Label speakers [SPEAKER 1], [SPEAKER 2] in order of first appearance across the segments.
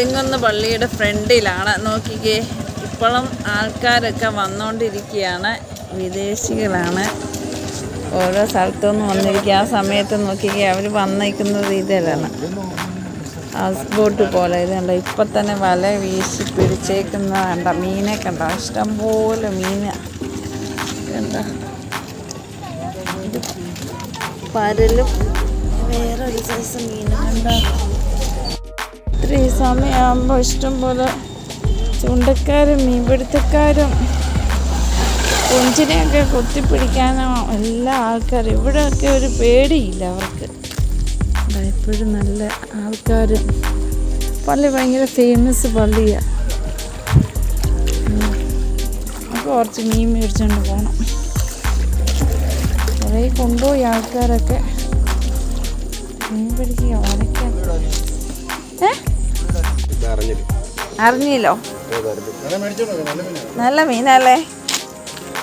[SPEAKER 1] തെങ്ങുന്ന് പള്ളിയുടെ ഫ്രണ്ടിലാണ്. നോക്കിക്കേ ഇപ്പോഴും ആൾക്കാരൊക്കെ വന്നുകൊണ്ടിരിക്കുകയാണ് വിദേശികളാണ്. ഓരോ സ്ഥലത്തുനിന്ന് വന്നിരിക്കുക ആ സമയത്ത് നോക്കിക്കേ അവർ വന്നിരിക്കുന്നത് ഇതിലാണ് ഹൗസ് ബോട്ട് പോലെ ഇത് കണ്ടോ ഇപ്പം തന്നെ വല വീശി പിടിച്ചേക്കുന്ന കണ്ട മീനെ കണ്ടോ. ഇഷ്ടംപോലെ ഇത് പരലും വേറൊരു മീനും കണ്ടോ. ഇത്രയും സമയമാകുമ്പോൾ ഇഷ്ടംപോലെ ചൂണ്ടക്കാരും മീൻപിടുത്തക്കാരും കൊഞ്ചിനെയൊക്കെ കൊത്തിപ്പിടിക്കാനോ എല്ലാ ആൾക്കാരും. ഇവിടെയൊക്കെ ഒരു പേടിയില്ല അവർക്ക്. എപ്പോഴും നല്ല ആൾക്കാരും. പള്ളി ഭയങ്കര ഫേമസ് പള്ളിയാണ് നമുക്ക് കുറച്ച് മീൻ മേടിച്ചുകൊണ്ട് പോകണം കുറേ കൊണ്ടുപോയി ആൾക്കാരൊക്കെ. മീൻ പിടിക്കുക വരയ്ക്കാൻ. ഏ? അറിഞ്ഞില്ലോ? നല്ല മീനല്ലേ?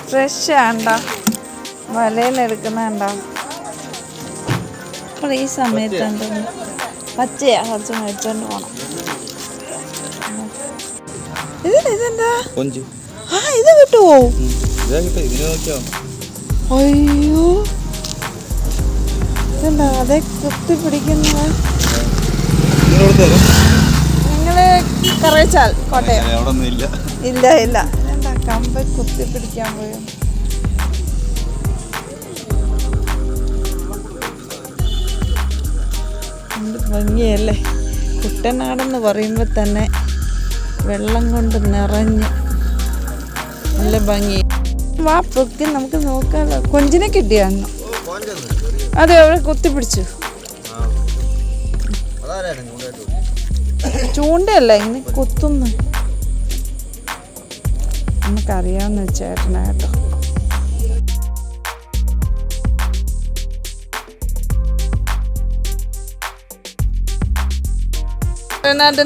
[SPEAKER 1] ഫ്രഷ് ആണ്ടോ വലയിൽ എടുക്കുന്നുണ്ടോ അപ്പോൾ ഈ സമയത്ത് എന്താ പച്ചയാ? കുറച്ച് മേടിച്ചോണ്ട് പോണം. ഇത് ഇതെന്താ? ആ ഇത് കിട്ടുമോ
[SPEAKER 2] ഇതാ കിട്ടും ഇതിന് നോക്കിയോ
[SPEAKER 1] അയ്യോ. ഇതെന്താ? അതേ കുത്തി നിങ്ങൾ കറച്ചാൽ കോട്ടയം.
[SPEAKER 2] ഇല്ല.
[SPEAKER 1] ഇല്ല കമ്പ് കുത്തി പിടിക്കാൻ പോയോ? ഭംഗിയല്ലേ. കുട്ടനാടെന്ന് പറയുമ്പോൾ തന്നെ വെള്ളം കൊണ്ട് നിറഞ്ഞ് നല്ല ഭംഗി. വാ പൊക്കി നമുക്ക് നോക്കാമല്ലോ കൊഞ്ചിനെ കിട്ടിയാന്നു അതെ അവിടെ കുത്തി ചൂണ്ടയല്ല ഇങ്ങനെ കുത്തുന്നു. നമുക്കറിയാവുന്ന ചേട്ടനാ കേട്ടോ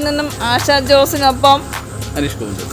[SPEAKER 1] നിന്നും ആശാ ജോസിനൊപ്പം
[SPEAKER 2] അനീഷ് ഗോവിന്ദ്